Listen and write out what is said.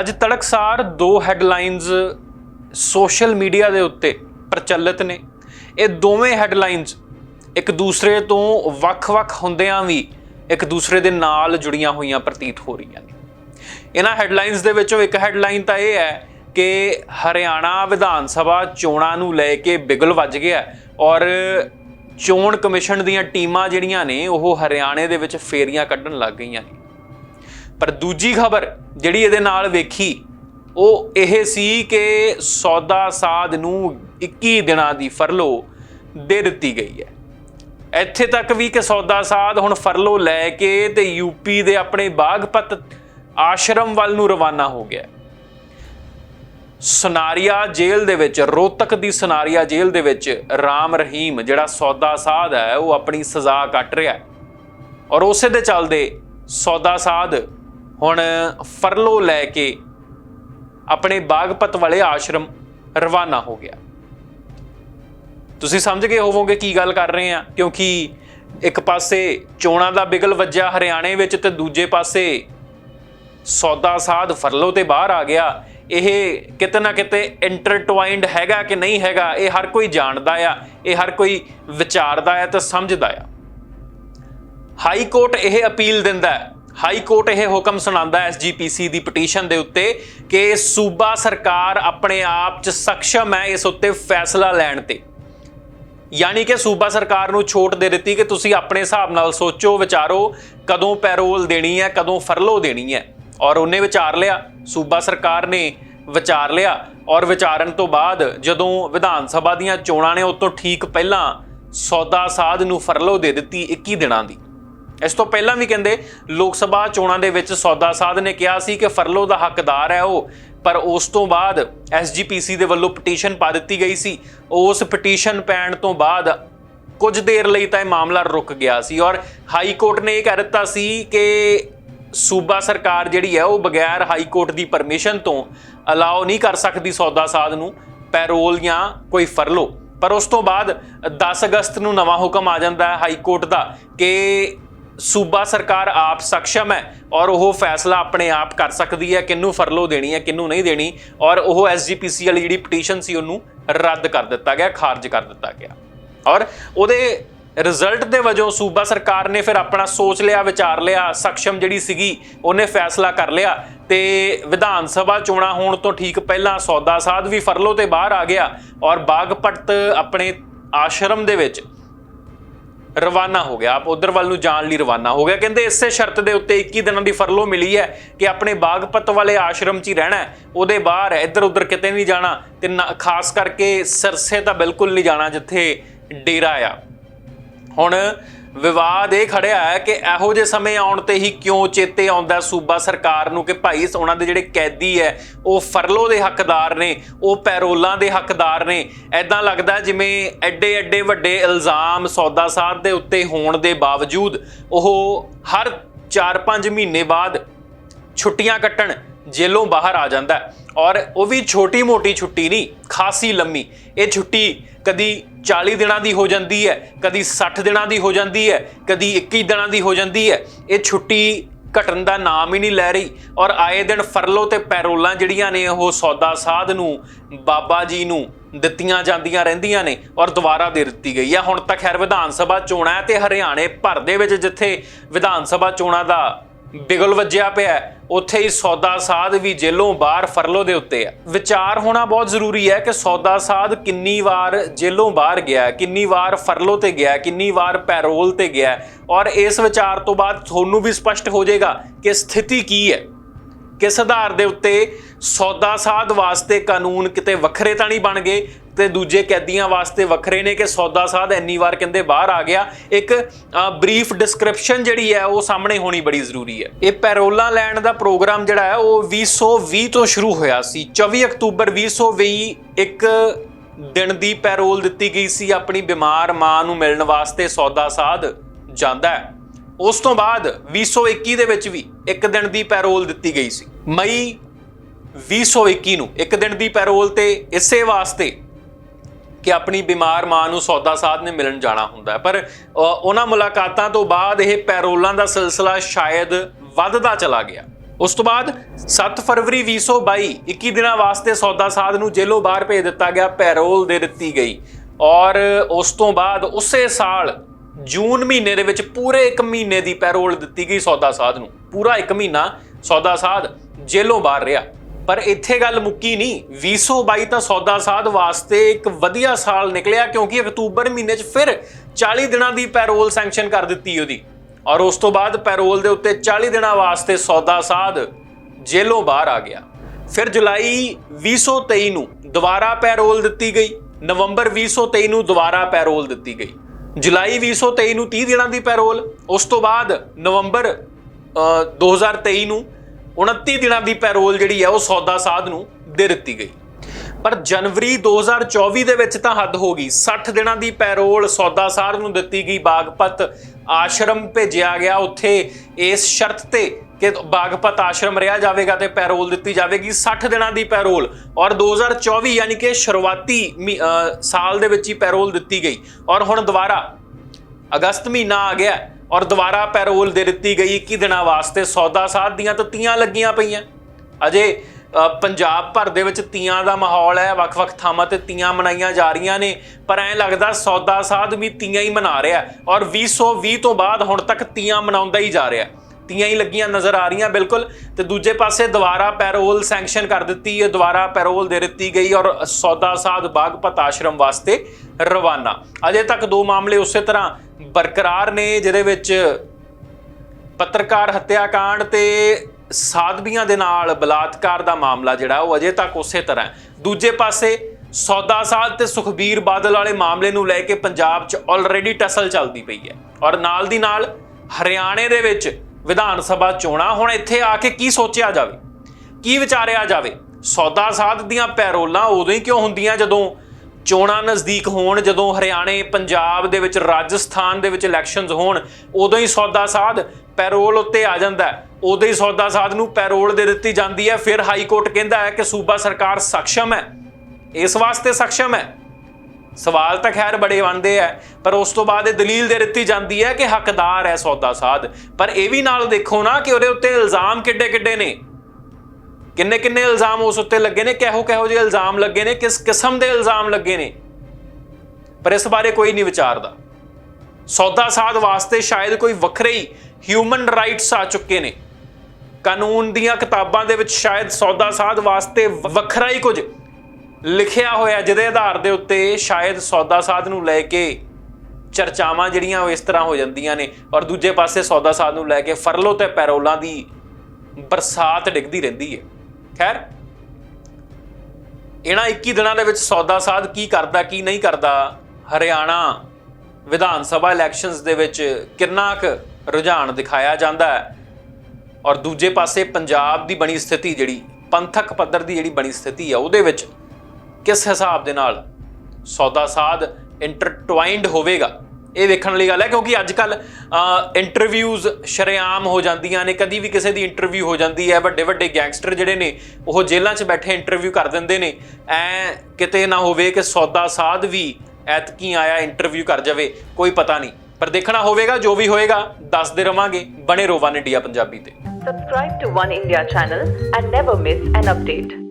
ਅੱਜ ਤੜਕਸਾਰ ਦੋ headlines social media ਦੇ ਉੱਤੇ ਪ੍ਰਚਲਿਤ ਨੇ। ਇਹ ਦੋਵੇਂ ਹੈਡਲਾਈਨਸ ਇੱਕ ਦੂਸਰੇ ਤੋਂ ਵੱਖ-ਵੱਖ ਹੁੰਦਿਆਂ ਵੀ ਇੱਕ ਦੂਸਰੇ ਦੇ ਨਾਲ ਜੁੜੀਆਂ ਹੋਈਆਂ ਪ੍ਰਤੀਤ ਹੋ ਰਹੀਆਂ ਨੇ। ਇਹਨਾਂ ਹੈਡਲਾਈਨਸ ਦੇ ਵਿੱਚੋਂ ਇੱਕ ਹੈਡਲਾਈਨ ਤਾਂ ਇਹ ਹੈ ਕਿ ਹਰਿਆਣਾ ਵਿਧਾਨ ਸਭਾ ਚੋਣਾਂ ਨੂੰ ਲੈ ਕੇ ਬਿਗਲ ਵੱਜ ਗਿਆ ਔਰ ਚੋਣ ਕਮਿਸ਼ਨ ਦੀਆਂ ਟੀਮਾਂ ਜਿਹੜੀਆਂ ਨੇ, ਉਹ ਹਰਿਆਣੇ ਦੇ ਵਿੱਚ ਫੇਰੀਆਂ ਕੱਢਣ ਲੱਗ ਗਈਆਂ ਨੇ। ਪਰ ਦੂਜੀ ਖਬਰ ਜਿਹੜੀ ਇਹਦੇ ਨਾਲ ਵੇਖੀ, ਉਹ ਇਹ ਸੀ ਕਿ ਸੌਦਾ ਸਾਧ ਨੂੰ 21 ਦਿਨਾਂ ਦੀ ਫਰਲੋ ਦੇ ਦਿੱਤੀ ਗਈ ਹੈ। ਇੱਥੇ ਤੱਕ ਵੀ ਕਿ ਸੌਦਾ ਸਾਧ ਹੁਣ ਫਰਲੋ ਲੈ ਕੇ ਤੇ ਯੂਪੀ ਦੇ ਆਪਣੇ ਬਾਗਪਤ ਆਸ਼ਰਮ ਵੱਲ ਨੂੰ ਰਵਾਨਾ ਹੋ ਗਿਆ ਸਨਾਰੀਆ ਜੇਲ੍ਹ ਦੇ ਵਿੱਚ, ਰੋਹਤਕ ਦੀ ਸਨਾਰੀਆ ਜੇਲ੍ਹ ਦੇ ਵਿੱਚ ਰਾਮ ਰਹੀਮ ਜਿਹੜਾ ਸੌਦਾ ਸਾਧ ਹੈ, ਉਹ ਆਪਣੀ ਸਜ਼ਾ ਕੱਟ ਰਿਹਾ ਹੈ। ਔਰ ਉਸੇ ਦੇ ਚੱਲਦੇ ਸੌਦਾ ਸਾਧ ਹੁਣ ਫਰਲੋ ਲੈ ਕੇ ਆਪਣੇ ਬਾਗਪਤ ਵਾਲੇ ਆਸ਼ਰਮ ਰਵਾਨਾ ਹੋ ਗਿਆ। ਤੁਸੀਂ ਸਮਝ ਗਏ ਹੋਵੋਗੇ ਕੀ ਗੱਲ ਕਰ ਰਹੇ ਆ ਕਿਉਂਕਿ ਇੱਕ ਪਾਸੇ ਚੋਣਾਂ ਦਾ ਬਿਗਲ ਵੱਜਿਆ ਹਰਿਆਣੇ ਵਿੱਚ ਤੇ ਦੂਜੇ ਪਾਸੇ ਸੌਦਾ ਸਾਧ ਫਰਲੋ ਤੇ ਬਾਹਰ ਆ ਗਿਆ। ਇਹ ਕਿਤੇ ਨਾ ਕਿਤੇ ਇੰਟਰਟਵਾਈਨਡ ਹੈਗਾ ਕਿ ਨਹੀਂ ਹੈਗਾ, ਇਹ ਹਰ ਕੋਈ ਜਾਣਦਾ ਆ, ਇਹ ਹਰ ਕੋਈ ਵਿਚਾਰਦਾ ਆ ਤੇ ਸਮਝਦਾ ਆ। ਹਾਈ ਕੋਰਟ ਇਹ ਅਪੀਲ ਦਿੰਦਾ ਹੈ ਹਾਈ ਕੋਰਟ ਇਹ ਹੁਕਮ ਸੁਣਾਉਂਦਾ ਹੈ ਐਸਜੀਪੀਸੀ ਦੀ ਪਟੀਸ਼ਨ ਦੇ ਉੱਤੇ ਕਿ ਸੂਬਾ ਸਰਕਾਰ ਆਪਣੇ ਆਪ 'ਚ ਸક્ષਮ ਹੈ ਇਸ ਉੱਤੇ ਫੈਸਲਾ ਲੈਣ ਤੇ। ਯਾਨੀ ਕਿ ਸੂਬਾ ਸਰਕਾਰ ਨੂੰ ਛੋਟ ਦੇ ਦਿੱਤੀ ਕਿ ਤੁਸੀਂ ਆਪਣੇ ਹਿਸਾਬ ਨਾਲ ਸੋਚੋ, ਵਿਚਾਰੋ ਕਦੋਂ ਪੈਰੋਲ ਦੇਣੀ ਹੈ, ਕਦੋਂ ਫਰਲੋ ਦੇਣੀ ਹੈ। ਔਰ ਉਹਨੇ ਵਿਚਾਰ ਲਿਆ, ਸੂਬਾ ਸਰਕਾਰ ਨੇ ਵਿਚਾਰ ਲਿਆ ਔਰ ਵਿਚਾਰਨ ਤੋਂ ਬਾਅਦ ਜਦੋਂ ਵਿਧਾਨ ਸਭਾ ਦੀਆਂ ਚੋਣਾਂ ਨੇ ਉਸ ਤੋਂ ਠੀਕ ਪਹਿਲਾਂ ਸੌਦਾ ਸਾਧ ਨੂੰ ਫਰਲੋ ਦੇ ਦਿੱਤੀ 21 ਦਿਨਾਂ ਦੀ। ਇਸ ਤੋਂ ਪਹਿਲਾਂ ਵੀ ਕਹਿੰਦੇ ਲੋਕ ਸਭਾ ਚੋਣਾਂ ਦੇ ਵਿੱਚ ਸੌਦਾ ਸਾਧ ਨੇ ਕਿਹਾ ਸੀ ਕਿ ਫਰਲੋ ਦਾ ਹੱਕਦਾਰ ਹੈ ਉਹ, ਪਰ ਉਸ ਤੋਂ ਬਾਅਦ ਐਸਜੀਪੀਸੀ ਦੇ ਵੱਲੋਂ ਪਟੀਸ਼ਨ ਪਾ ਦਿੱਤੀ ਗਈ ਸੀ। ਉਸ ਪਟੀਸ਼ਨ ਪੈਣ ਤੋਂ ਬਾਅਦ ਕੁਝ ਦੇਰ ਲਈ ਤਾਂ ਇਹ ਮਾਮਲਾ ਰੁਕ ਗਿਆ ਸੀ ਔਰ ਹਾਈ ਕੋਰਟ ਨੇ ਇਹ ਕਹਿ ਦਿੱਤਾ ਸੀ ਕਿ ਸੂਬਾ ਸਰਕਾਰ ਜਿਹੜੀ ਹੈ ਉਹ ਬਗੈਰ ਹਾਈ ਕੋਰਟ ਦੀ ਪਰਮਿਸ਼ਨ ਤੋਂ ਅਲਾਉ ਨਹੀਂ ਕਰ ਸਕਦੀ ਸੌਦਾ ਸਾਧ ਨੂੰ, ਪੈਰੋਲ ਜਾਂ ਕੋਈ ਫਰਲੋ। ਪਰ ਉਸ ਤੋਂ ਬਾਅਦ 10 ਅਗਸਤ ਨੂੰ ਨਵਾਂ ਹੁਕਮ ਆ ਜਾਂਦਾ ਹੈ ਹਾਈ ਕੋਰਟ ਦਾ ਕਿ ਸੂਬਾ ਸਰਕਾਰ ਆਪ ਸક્ષਮ ਹੈ ਔਰ ਉਹ ਫੈਸਲਾ ਆਪਣੇ ਆਪ ਕਰ ਸਕਦੀ ਹੈ ਕਿੰਨੂੰ ਫਰਲੋ ਦੇਣੀ ਹੈ ਕਿੰਨੂੰ ਨਹੀਂ ਦੇਣੀ, ਔਰ ਉਹ ਐਸਜੀਪੀਸੀ ਵਾਲੀ ਜਿਹੜੀ ਪਟੀਸ਼ਨ ਸੀ ਉਹਨੂੰ ਰੱਦ ਕਰ ਦਿੱਤਾ ਗਿਆ, ਖਾਰਜ ਕਰ ਦਿੱਤਾ ਗਿਆ। ਔਰ ਉਹਦੇ ਰਿਜ਼ਲਟ ਦੇ ਵਜੋਂ ਸੂਬਾ ਸਰਕਾਰ ਨੇ ਫਿਰ ਆਪਣਾ ਸੋਚ ਲਿਆ, ਵਿਚਾਰ ਲਿਆ ਸક્ષਮ ਜਿਹੜੀ ਸੀਗੀ ਉਹਨੇ ਫੈਸਲਾ ਕਰ ਲਿਆ ਤੇ ਵਿਧਾਨ ਸਭਾ ਚੋਣਾਂ ਹੋਣ ਤੋਂ ਠੀਕ ਪਹਿਲਾਂ ਸੌਦਾ ਸਾਧ ਵੀ ਫਰਲੋ ਤੇ ਬਾਹਰ ਆ ਗਿਆ ਔਰ ਬਾਗਪਟ ਆਪਣੇ ਆਸ਼ਰਮ ਦੇ ਵਿੱਚ ਰਵਾਨਾ ਹੋ ਗਿਆ। ਆਪ ਉਧਰ ਵੱਲ ਨੂੰ ਜਾਣ ਲਈ ਰਵਾਨਾ ਹੋ ਗਿਆ। ਕਹਿੰਦੇ ਇਸੇ ਸ਼ਰਤ ਦੇ ਉੱਤੇ 21 ਦਿਨਾਂ ਦੀ ਫਰਲੋ ਮਿਲੀ ਹੈ ਕਿ ਆਪਣੇ ਬਾਗਪਤ ਵਾਲੇ ਆਸ਼ਰਮ 'ਚ ਹੀ ਰਹਿਣਾ ਹੈ। ਉਹਦੇ ਬਾਹਰ ਇੱਧਰ ਉੱਧਰ ਕਿਤੇ ਨਹੀਂ ਜਾਣਾ ਤੇ ਨਾ- ਖਾਸ ਕਰਕੇ ਸਰਸੇ ਤਾਂ ਬਿਲਕੁਲ ਨਹੀਂ ਜਾਣਾ ਜਿੱਥੇ ਡੇਰਾ ਆ। ਹੁਣ ਵਿਵਾਦ ਇਹ ਖੜਿਆ ਹੈ ਕਿ ਇਹੋ ਜਿਹੇ ਸਮੇਂ ਆਉਣ ਤੇ ਹੀ ਕਿਉਂ ਚੇਤੇ ਆਉਂਦਾ ਸੂਬਾ ਸਰਕਾਰ ਨੂੰ ਕਿ ਭਾਈ ਉਹਨਾਂ ਦੇ ਜਿਹੜੇ ਕੈਦੀ ਹੈ, ਉਹ ਫਰਲੋ ਦੇ ਹੱਕਦਾਰ ਨੇ, ਉਹ ਪੈਰੋਲਾਂ ਦੇ ਹੱਕਦਾਰ ਨੇ ਐਦਾਂ ਲੱਗਦਾ ਜਿਵੇਂ ਐਡੇ ਐਡੇ ਵੱਡੇ ਇਲਜ਼ਾਮ ਸੌਦਾ ਸਾਧ ਦੇ ਉੱਤੇ ਹੋਣ ਦੇ ਬਾਵਜੂਦ ਉਹ ਹਰ 4-5 ਮਹੀਨੇ ਬਾਅਦ ਛੁੱਟੀਆਂ ਕੱਟਣ ਜੇਲੋਂ ਬਾਹਰ ਆ ਜਾਂਦਾ ਹੈ। ਔਰ ਉਹ ਵੀ ਛੋਟੀ ਮੋਟੀ ਛੁੱਟੀ ਨਹੀਂ, ਖਾਸੀ ਲੰਮੀ। ਇਹ ਛੁੱਟੀ ਕਦੀ 40 ਦਿਨਾਂ ਦੀ ਹੋ ਜਾਂਦੀ ਹੈ, ਕਦੀ 60 ਦਿਨਾਂ ਦੀ ਹੋ ਜਾਂਦੀ ਹੈ, ਕਦੀ 21 ਦਿਨਾਂ ਦੀ ਹੋ ਜਾਂਦੀ ਹੈ। ਇਹ ਛੁੱਟੀ ਘਟਣ ਦਾ ਨਾਮ ਹੀ ਨਹੀਂ ਲੈ ਰਹੀ। ਔਰ ਆਏ ਦਿਨ ਫਰਲੋ ਤੇ ਪੈਰੋਲਾਂ ਜਿਹੜੀਆਂ ਨੇ, ਉਹ ਸੌਦਾ ਸਾਧ ਨੂੰ, ਬਾਬਾ ਜੀ ਨੂੰ ਦਿੱਤੀਆਂ ਜਾਂਦੀਆਂ ਰਹਿੰਦੀਆਂ ਨੇ ਔਰ ਦੁਬਾਰਾ ਦੇ ਦਿੱਤੀ ਗਈ ਹੈ। ਹੁਣ ਤੱਕ ਖੈਰ ਵਿਧਾਨ ਸਭਾ ਚੋਣਾਂ ਹੈ ਤੇ ਹਰਿਆਣੇ ਭਰ ਦੇ ਵਿੱਚ ਜਿੱਥੇ ਵਿਧਾਨ ਸਭਾ ਚੋਣਾਂ ਦਾ ਬਿਗਲ ਵੱਜਿਆ ਪਿਆ ਉੱਥੇ ਹੀ ਸੌਦਾ ਸਾਧ ਵੀ ਜੇਲੋਂ ਬਾਹਰ ਫਰਲੋ ਦੇ ਉੱਤੇ ਆ ਵਿਚਾਰ ਹੋਣਾ ਬਹੁਤ ਜ਼ਰੂਰੀ ਹੈ ਕਿ ਸੌਦਾ ਸਾਧ ਕਿੰਨੀ ਵਾਰ ਜੇਲੋਂ ਬਾਹਰ ਗਿਆ ਕਿੰਨੀ ਵਾਰ ਫਰਲੋ ਤੇ ਗਿਆ ਕਿੰਨੀ ਵਾਰ ਪੈਰੋਲ ਤੇ ਗਿਆ ਔਰ ਇਸ ਵਿਚਾਰ ਤੋਂ ਬਾਅਦ ਤੁਹਾਨੂੰ ਵੀ ਸਪਸ਼ਟ ਹੋ ਜਾਏਗਾ ਕਿ ਸਥਿਤੀ ਕੀ ਹੈ। ਕਿਸ ਆਧਾਰ ਦੇ ਉੱਤੇ ਸੌਦਾ ਸਾਧ ਵਾਸਤੇ ਕਾਨੂੰਨ ਕਿਤੇ ਵੱਖਰੇ ਤਾਂ ਨਹੀਂ ਬਣ ਗਏ ਤੇ ਦੂਜੇ ਕੈਦੀਆਂ ਵਾਸਤੇ ਵੱਖਰੇ ਨੇ ਕਿ ਸੌਦਾ ਸਾਧ ਇੰਨੀ ਵਾਰ ਕਹਿੰਦੇ ਬਾਹਰ ਆ ਗਿਆ। ਇੱਕ ਬਰੀਫ ਡਿਸਕ੍ਰਿਪਸ਼ਨ ਜਿਹੜੀ ਹੈ ਉਹ ਸਾਹਮਣੇ ਹੋਣੀ ਬੜੀ ਜ਼ਰੂਰੀ ਹੈ। ਇਹ ਪੈਰੋਲਾਂ ਲੈਣ ਦਾ ਪ੍ਰੋਗਰਾਮ ਜਿਹੜਾ ਹੈ ਉਹ 2020 ਤੋਂ ਸ਼ੁਰੂ ਹੋਇਆ ਸੀ। 24 ਅਕਤੂਬਰ 2020 ਇੱਕ ਦਿਨ ਦੀ ਪੈਰੋਲ ਦਿੱਤੀ ਗਈ ਸੀ। ਆਪਣੀ ਬਿਮਾਰ ਮਾਂ ਨੂੰ ਮਿਲਣ ਵਾਸਤੇ ਸੌਦਾ ਸਾਧ ਜਾਂਦਾ ਹੈ। ਉਸ ਤੋਂ ਬਾਅਦ 2021 ਦੇ ਵਿੱਚ ਵੀ ਇੱਕ ਦਿਨ ਦੀ ਪੈਰੋਲ ਦਿੱਤੀ ਗਈ ਸੀ। ਮਈ 2021 ਨੂੰ, ਇੱਕ ਦਿਨ ਦੀ ਪੈਰੋਲ ਤੇ ਇਸੇ ਵਾਸਤੇ ਕਿ ਆਪਣੀ ਬਿਮਾਰ ਮਾਂ ਨੂੰ ਸੌਦਾ ਸਾਧ ਨੇ ਮਿਲਣ ਜਾਣਾ ਹੁੰਦਾ ਪਰ ਉਹਨਾਂ ਮੁਲਾਕਾਤਾਂ ਤੋਂ ਬਾਅਦ ਇਹ ਪੈਰੋਲਾਂ ਦਾ ਸਿਲਸਿਲਾ ਸ਼ਾਇਦ ਵੱਧਦਾ ਚਲਾ ਗਿਆ। ਉਸ ਤੋਂ ਬਾਅਦ 7 ਫਰਵਰੀ 2022 21 ਦਿਨਾਂ ਵਾਸਤੇ ਸੌਦਾ ਸਾਧ ਨੂੰ ਜੇਲ੍ਹੋਂ ਬਾਹਰ ਭੇਜ ਦਿੱਤਾ ਗਿਆ, ਪੈਰੋਲ ਦੇ ਦਿੱਤੀ ਗਈ। ਔਰ ਉਸ ਤੋਂ ਬਾਅਦ ਉਸੇ ਸਾਲ ਜੂਨ ਮਹੀਨੇ ਦੇ ਵਿੱਚ ਪੂਰੇ 1 ਮਹੀਨੇ ਦੀ ਪੈਰੋਲ ਦਿੱਤੀ ਗਈ ਸੌਦਾ ਸਾਧ ਨੂੰ। ਪੂਰਾ 1 ਮਹੀਨਾ ਸੌਦਾ ਸਾਧ ਜੇਲ੍ਹੋਂ ਬਾਹਰ ਰਿਹਾ। ਪਰ ਇੱਥੇ ਗੱਲ ਮੁੱਕੀ ਨਹੀਂ। 2022 ਤਾਂ ਸੌਦਾ ਸਾਧ ਵਾਸਤੇ ਇੱਕ ਵਧੀਆ ਸਾਲ ਨਿਕਲਿਆ ਕਿਉਂਕਿ ਅਕਤੂਬਰ ਮਹੀਨੇ 'ਚ ਫਿਰ 40 ਦਿਨਾਂ ਦੀ ਪੈਰੋਲ ਸੈਂਕਸ਼ਨ ਕਰ ਦਿੱਤੀ ਉਹਦੀ। ਔਰ ਉਸ ਤੋਂ ਬਾਅਦ ਪੈਰੋਲ ਦੇ ਉੱਤੇ 40 ਦਿਨਾਂ ਵਾਸਤੇ ਸੌਦਾ ਸਾਧ ਜੇਲ੍ਹੋਂ ਬਾਹਰ ਆ ਗਿਆ। ਫਿਰ ਜੁਲਾਈ 2023 ਨੂੰ ਦੁਬਾਰਾ ਪੈਰੋਲ ਦਿੱਤੀ ਗਈ। ਨਵੰਬਰ 2023 ਨੂੰ ਦੁਬਾਰਾ ਪੈਰੋਲ ਦਿੱਤੀ ਗਈ। ਜੁਲਾਈ 2023 ਨੂੰ 30 ਦਿਨਾਂ ਦੀ ਪੈਰੋਲ। ਉਸ ਤੋਂ ਬਾਅਦ ਨਵੰਬਰ ਅ, 2023 ਨੂੰ 29 ਦਿਨਾਂ ਦੀ ਪੈਰੋਲ ਜਿਹੜੀ ਹੈ ਉਹ ਸੌਦਾ ਸਾਧ ਨੂੰ ਦੇ ਦਿੱਤੀ ਗਈ। ਪਰ ਜਨਵਰੀ 2024 ਦੇ ਵਿੱਚ ਤਾਂ ਹੱਦ ਹੋ ਗਈ। 60 ਦਿਨਾਂ ਦੀ ਪੈਰੋਲ ਸੌਦਾ ਸਾਧ ਨੂੰ ਦਿੱਤੀ ਗਈ। ਬਾਗਪਤ ਆਸ਼ਰਮ ਭੇਜਿਆ ਗਿਆ। ਉੱਥੇ ਇਸ ਸ਼ਰਤ ਤੇ ਕਿ ਬਾਗਪਤ ਆਸ਼ਰਮ ਰਿਹਾ ਜਾਵੇਗਾ ਤੇ ਪੈਰੋਲ ਦਿੱਤੀ ਜਾਵੇਗੀ। 60 ਦਿਨਾਂ ਦੀ ਪੈਰੋਲ ਔਰ 2024 ਯਾਨੀ ਕਿ ਸ਼ੁਰੂਆਤੀ ਮੀ- ਸਾਲ ਦੇ ਵਿੱਚ ਹੀ ਪੈਰੋਲ ਦਿੱਤੀ ਗਈ। ਔਰ ਹੁਣ ਦੁਬਾਰਾ ਅਗਸਤ ਮਹੀਨਾ ਆ ਗਿਆ। ਔਰ ਦੁਬਾਰਾ ਪੈਰੋਲ ਦੇ ਦਿੱਤੀ ਗਈ 21 ਦਿਨਾਂ ਵਾਸਤੇ ਸੌਦਾ ਸਾਧ ਦੀਆਂ ਤਾਂ ਤੀਆਂ ਲੱਗੀਆਂ ਪਈਆਂ। ਅਜੇ ਪੰਜਾਬ ਭਰ ਦੇ ਵਿੱਚ ਤੀਆਂ ਦਾ ਮਾਹੌਲ ਹੈ, ਵੱਖ-ਵੱਖ ਥਾਵਾਂ ਤੇ ਤੀਆਂ ਮਨਾਈਆਂ ਜਾ ਰਹੀਆਂ ਨੇ, ਪਰ ਐਂ ਲੱਗਦਾ ਸੌਦਾ ਸਾਧ ਵੀ ਤੀਆਂ ਹੀ ਮਨਾ ਰਿਹਾ ਔਰ 2020 ਤੋਂ ਬਾਅਦ ਹੁਣ ਤੱਕ ਤੀਆਂ ਮਨਾਉਂਦਾ ਹੀ ਜਾ ਰਿਹਾ ਤੀਆਂ ਹੀ ਲੱਗੀਆਂ ਨਜ਼ਰ ਆ ਰਹੀਆਂ, ਬਿਲਕੁਲ। ਤੇ ਦੂਜੇ ਪਾਸੇ ਦੁਬਾਰਾ ਪੈਰੋਲ ਸੈਂਕਸ਼ਨ ਕਰ ਦਿੱਤੀ ਹੈ ਦੁਬਾਰਾ ਪੈਰੋਲ ਦੇ ਦਿੱਤੀ ਗਈ ਔਰ ਸੌਦਾ ਸਾਧ ਬਾਗਪਤ ਆਸ਼ਰਮ ਵਾਸਤੇ ਰਵਾਨਾ। ਅਜੇ ਤੱਕ ਦੋ ਮਾਮਲੇ ਉਸੇ ਤਰ੍ਹਾਂ ਬਰਕਰਾਰ ਨੇ, ਜਿਹਦੇ ਵਿੱਚ ਪੱਤਰਕਾਰ ਹੱਤਿਆਕਾਂਡ ਤੇ ਸਾਧਵੀਆਂ ਦੇ ਨਾਲ ਬਲਾਤਕਾਰ ਦਾ ਮਾਮਲਾ ਜਿਹੜਾ, ਉਹ ਅਜੇ ਤੱਕ ਉਸੇ ਤਰ੍ਹਾਂ ਦੂਜੇ ਪਾਸੇ, ਸੌਦਾ ਸਾਧ ਤੇ ਸੁਖਬੀਰ ਬਾਦਲ ਵਾਲੇ ਮਾਮਲੇ ਨੂੰ ਲੈ ਕੇ ਪੰਜਾਬ 'ਚ ਆਲਰੇਡੀ ਟਸਲ ਚੱਲਦੀ ਪਈ ਹੈ। ਔਰ ਨਾਲ ਦੀ ਨਾਲ, ਹਰਿਆਣੇ ਦੇ ਵਿੱਚ ਵਿਧਾਨ ਸਭਾ ਚੋਣਾਂ, ਹੁਣ ਇੱਥੇ ਆ ਕੇ ਕੀ ਸੋਚਿਆ ਜਾਵੇ? ਕੀ ਵਿਚਾਰਿਆ ਜਾਵੇ? ਸੌਦਾ ਸਾਧ ਦੀਆਂ ਪੈਰੋਲਾਂ ਉਦੋਂ ਹੀ ਕਿਉਂ ਹੁੰਦੀਆਂ ਜਦੋਂ ਚੋਣਾਂ ਨਜ਼ਦੀਕ ਹੋਣ, ਜਦੋਂ ਹਰਿਆਣੇ, ਪੰਜਾਬ ਦੇ ਵਿੱਚ, ਰਾਜਸਥਾਨ ਦੇ ਵਿੱਚ ਇਲੈਕਸ਼ਨਸ ਹੋਣ, ਉਦੋਂ ਹੀ ਸੌਦਾ ਸਾਧ ਪੈਰੋਲ ਉੱਤੇ ਆ ਜਾਂਦਾ ਉਦੋਂ ਹੀ ਸੌਦਾ ਸਾਧ ਨੂੰ ਪੈਰੋਲ ਦੇ ਦਿੱਤੀ ਜਾਂਦੀ ਹੈ। ਫਿਰ ਹਾਈ ਕੋਰਟ ਕਹਿੰਦਾ ਹੈ ਕਿ ਸੂਬਾ ਸਰਕਾਰ ਸક્ષਮ ਹੈ। ਇਸ ਵਾਸਤੇ ਸક્ષਮ ਹੈ। ਸਵਾਲ ਤਾਂ ਖੈਰ ਬੜੇ ਬਣਦੇ ਆ ਪਰ ਉਸ ਤੋਂ ਬਾਅਦ ਇਹ ਦਲੀਲ ਦੇ ਦਿੱਤੀ ਜਾਂਦੀ ਹੈ ਕਿ ਹੱਕਦਾਰ ਹੈ ਸੌਦਾ ਸਾਧ। ਪਰ ਇਹ ਵੀ ਨਾਲ ਦੇਖੋ ਨਾ ਕਿ ਉਹਦੇ ਉੱਤੇ ਇਲਜ਼ਾਮ ਕਿੱਡੇ ਕਿੱਡੇ ਨੇ। ਕਿੰਨੇ ਕਿੰਨੇ ਇਲਜ਼ਾਮ ਉਸ ਉੱਤੇ ਲੱਗੇ ਨੇ? ਕਿਹੋ ਕਿਹੋ ਜਿਹੇ ਇਲਜ਼ਾਮ ਲੱਗੇ ਨੇ? ਕਿਸ ਕਿਸਮ ਦੇ ਇਲਜ਼ਾਮ ਲੱਗੇ ਨੇ? ਪਰ ਇਸ ਬਾਰੇ ਕੋਈ ਨਹੀਂ ਵਿਚਾਰਦਾ। ਸੌਦਾ ਸਾਧ ਵਾਸਤੇ ਸ਼ਾਇਦ ਕੋਈ ਵੱਖਰੇ ਹੀ ਹਿਊਮਨ ਰਾਈਟਸ ਆ ਚੁੱਕੇ ਨੇ। ਕਾਨੂੰਨ ਦੀਆਂ ਕਿਤਾਬਾਂ ਦੇ ਵਿੱਚ ਸ਼ਾਇਦ ਸੌਦਾ ਸਾਧ ਵਾਸਤੇ ਵੱਖਰਾ ਹੀ ਕੁਝ ਲਿਖਿਆ ਹੋਇਆ ਜਿਹਦੇ ਆਧਾਰ ਦੇ ਉੱਤੇ ਸ਼ਾਇਦ ਸੌਦਾ ਸਾਧ ਨੂੰ ਲੈ ਕੇ ਚਰਚਾਵਾਂ ਜਿਹੜੀਆਂ ਉਹ ਇਸ ਤਰ੍ਹਾਂ ਹੋ ਜਾਂਦੀਆਂ ਨੇ ਔਰ ਦੂਜੇ ਪਾਸੇ ਸੌਦਾ ਸਾਧ ਨੂੰ ਲੈ ਕੇ ਫਰਲੋ ਤੇ ਪੈਰੋਲਾਂ ਦੀ ਬਰਸਾਤ ਡਿੱਗਦੀ ਰਹਿੰਦੀ ਹੈ। ਖੈਰ, ਇਹਨਾਂ 21 ਦਿਨਾਂ ਦੇ ਵਿੱਚ ਸੌਦਾ ਸਾਧ ਕੀ ਕਰਦਾ, ਕੀ ਨਹੀਂ ਕਰਦਾ? ਹਰਿਆਣਾ ਵਿਧਾਨ ਸਭਾ ਇਲੈਕਸ਼ਨਸ ਦੇ ਵਿੱਚ ਕਿੰਨਾ ਕੁ ਰੁਝਾਨ ਦਿਖਾਇਆ ਜਾਂਦਾ ਹੈ? ਔਰ ਦੂਜੇ ਪਾਸੇ ਪੰਜਾਬ ਦੀ ਬਣੀ ਸਥਿਤੀ ਜਿਹੜੀ, ਪੰਥਕ ਪੱਧਰ ਦੀ ਜਿਹੜੀ ਬਣੀ ਸਥਿਤੀ ਆ ਉਹਦੇ ਵਿੱਚ ਕਿਸ ਹਿਸਾਬ ਦੇ ਨਾਲ ਸੌਦਾ ਸਾਧ ਇੰਟਰਟਵਾਈਨਡ ਹੋਵੇਗਾ? ਇਹ ਵੇਖਣ ਵਾਲੀ ਗੱਲ ਹੈ, ਕਿਉਂਕਿ ਅੱਜ ਕੱਲ ਇੰਟਰਵਿਊਜ਼ ਸ਼ਰੇਆਮ ਹੋ ਜਾਂਦੀਆਂ ਨੇ, ਕਦੀ ਵੀ ਕਿਸੇ ਦੀ ਇੰਟਰਵਿਊ ਹੋ ਜਾਂਦੀ ਹੈ ਵੱਡੇ ਵੱਡੇ ਗੈਂਗਸਟਰ ਜਿਹੜੇ ਨੇ, ਉਹ ਜੇਲ੍ਹਾਂ 'ਚ ਬੈਠੇ ਇੰਟਰਵਿਊ ਕਰ ਦਿੰਦੇ ਨੇ। ਐ ਕਿਤੇ ਨਾ ਹੋਵੇ ਕਿ ਸੌਦਾ ਸਾਧ ਵੀ ਐਤਕੀ ਆਇਆ ਇੰਟਰਵਿਊ ਕਰ ਜਾਵੇ, ਕੋਈ ਪਤਾ ਨਹੀਂ। ਪਰ ਦੇਖਣਾ ਹੋਵੇਗਾ, ਜੋ ਵੀ ਹੋਏਗਾ, ਦੱਸਦੇ ਰਵਾਂਗੇ, ਬਣੇ ਰੋ ਵਨ ਇੰਡੀਆ ਪੰਜਾਬੀ ਤੇ। Subscribe to one India channel and never miss an update.